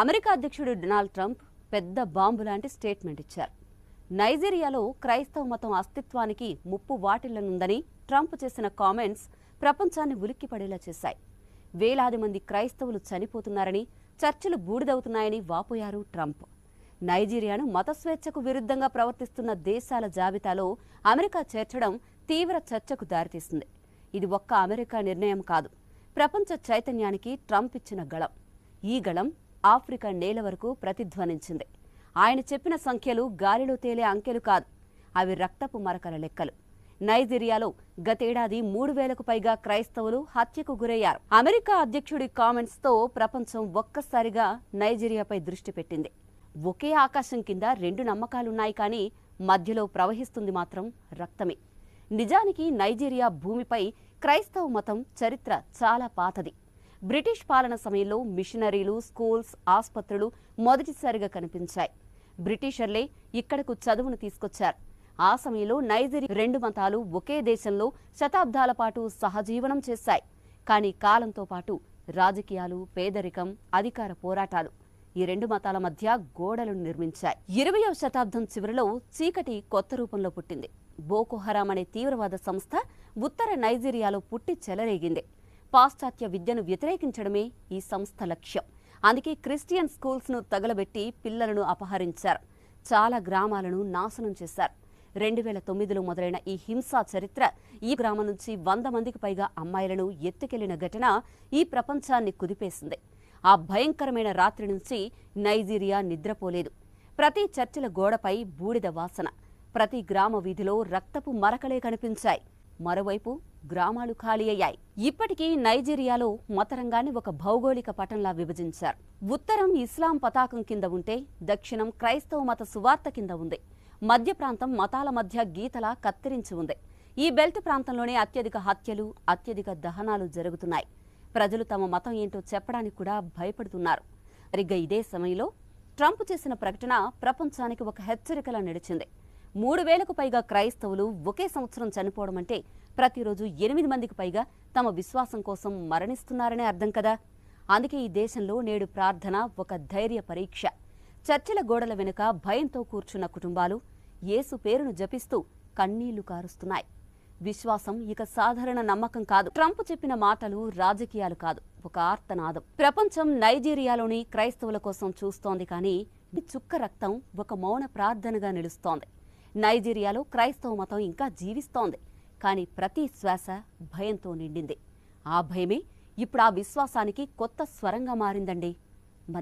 America అధ్యక్షుడు Donald Trump పెద్ద bomb లాంటి స్టేట్మెంట్ ఇచ్చారు. నైజీరియాలో క్రైస్తవ మతం అస్తిత్వానికి ముప్పు వాటిల్లనుందని ట్రంప్ చేసిన కామెంట్స్ ప్రపంచాన్ని ఉలిక్కిపడేలా చేశాయి. వేలాది మంది క్రైస్తవులు చనిపోతున్నారని చర్చలు బూడిదవుతున్నాయని వాపోయారు ట్రంప్. నైజీరియాను మత స్వేచ్ఛకు విరుద్ధంగా ప్రవర్తిస్తున్న దేశాల జాబితాలో అమెరికా చేర్చడం తీవ్ర చర్చకు దారితీస్తుంది ఇది ఒక్క అమెరికా నిర్ణయం కాదు ప్రపంచ చైతన్యానికి ట్రంప్ ఇచ్చిన గళం. ఈ గళం ఆఫ్రికా నేల వరకు ప్రతిధ్వనించింది. ఆయన చెప్పిన సంఖ్యలు గాలిలో తేలే అంకెలు కాదు అవి రక్తపు మరకల లెక్కలు. నైజీరియాలో గతేడాది మూడు వేలకు పైగా క్రైస్తవులు హత్యకు గురయ్యారు. అమెరికా అధ్యక్షుడి కామెంట్స్తో ప్రపంచం ఒక్కసారిగా నైజీరియాపై దృష్టి పెట్టింది. ఒకే ఆకాశం కింద రెండు నమ్మకాలున్నాయి కానీ మధ్యలో ప్రవహిస్తుంది మాత్రం రక్తమే. నిజానికి నైజీరియా భూమిపై క్రైస్తవ మతం చరిత్ర చాలా పాతది. బ్రిటిష్ పాలన సమయంలో మిషనరీలు స్కూల్స్ ఆసుపత్రులు మొదటిసారిగా కనిపించాయి. బ్రిటిషర్లే ఇక్కడకు చదువును తీసుకొచ్చారు. ఆ సమయంలో నైజీరియా రెండు మతాలు ఒకే దేశంలో శతాబ్దాల పాటు సహజీవనం చేశాయి. కానీ కాలంతో పాటు రాజకీయాలు పేదరికం అధికార పోరాటాలు ఈ రెండు మతాల మధ్య గోడలను నిర్మించాయి. ఇరవయవ శతాబ్దం చివరిలో చీకటి కొత్త రూపంలో పుట్టింది. బోకో అనే తీవ్రవాద సంస్థ ఉత్తర నైజీరియాలో పుట్టి చెలరేగింది. పాశ్చాత్య విద్యను వ్యతిరేకించడమే ఈ సంస్థ లక్ష్యం. అందుకే క్రిస్టియన్ స్కూల్స్ను తగలబెట్టి పిల్లలను అపహరించారు. చాలా గ్రామాలను నాశనం చేశారు. రెండు వేల తొమ్మిదిలో మొదలైన ఈ హింసా చరిత్ర ఈ గ్రామం నుంచి వంద మందికి పైగా అమ్మాయిలను ఎత్తుకెళ్ళిన ఘటన ఈ ప్రపంచాన్ని కుదిపేసింది. ఆ భయంకరమైన రాత్రి నుంచి నైజీరియా నిద్రపోలేదు. ప్రతి చర్చిల గోడపై బూడిద వాసన ప్రతి గ్రామ వీధిలో రక్తపు మరకలే కనిపించాయి. మరోవైపు గ్రామాలు ఖాళీ అయ్యాయి. ఇప్పటికీ నైజీరియాలో మతరంగాన్ని ఒక భౌగోళిక పటంలా విభజించారు. ఉత్తరం ఇస్లాం పతాకం కింద ఉంటే దక్షిణం క్రైస్తవ మత సువార్త కింద ఉంది. మధ్య ప్రాంతం మతాల మధ్య గీతలా కత్తిరించి ఉంది. ఈ బెల్ట్ ప్రాంతంలోనే అత్యధిక హత్యలు అత్యధిక దహనాలు జరుగుతున్నాయి. ప్రజలు తమ మతం ఏంటో చెప్పడానికి కూడా భయపడుతున్నారు. సరిగ్గా ఇదే సమయంలో ట్రంప్ చేసిన ప్రకటన ప్రపంచానికి ఒక హెచ్చరికలా నడిచింది మూడు వేలకు పైగా క్రైస్తవులు ఒకే సంవత్సరం చనిపోవడం అంటే ప్రతిరోజు ఎనిమిది మందికి పైగా తమ విశ్వాసం కోసం మరణిస్తున్నారనే అర్థం కదా? అందుకే ఈ దేశంలో నేడు ప్రార్థన ఒక ధైర్య పరీక్ష. చర్చిల గోడల వెనుక భయంతో కూర్చున్న కుటుంబాలు యేసు పేరును జపిస్తూ కన్నీళ్ళు కారుస్తున్నాయి. విశ్వాసం ఇక సాధారణ నమ్మకం కాదు. ట్రంప్ చెప్పిన మాటలు రాజకీయాలు కాదు ఒక ఆర్తనాదం. ప్రపంచం నైజీరియాలోని క్రైస్తవుల కోసం చూస్తోంది కానీ చుక్క రక్తం ఒక మౌన ప్రార్థనగా నిలుస్తోంది. నైజీరియాలో క్రైస్తవ మతం ఇంకా జీవిస్తోంది. కానీ ప్రతి శ్వాస భయంతో నిండింది. ఆ భయమే ఇప్పుడు ఆ విశ్వాసానికి కొత్త స్వరంగా మారిందండి.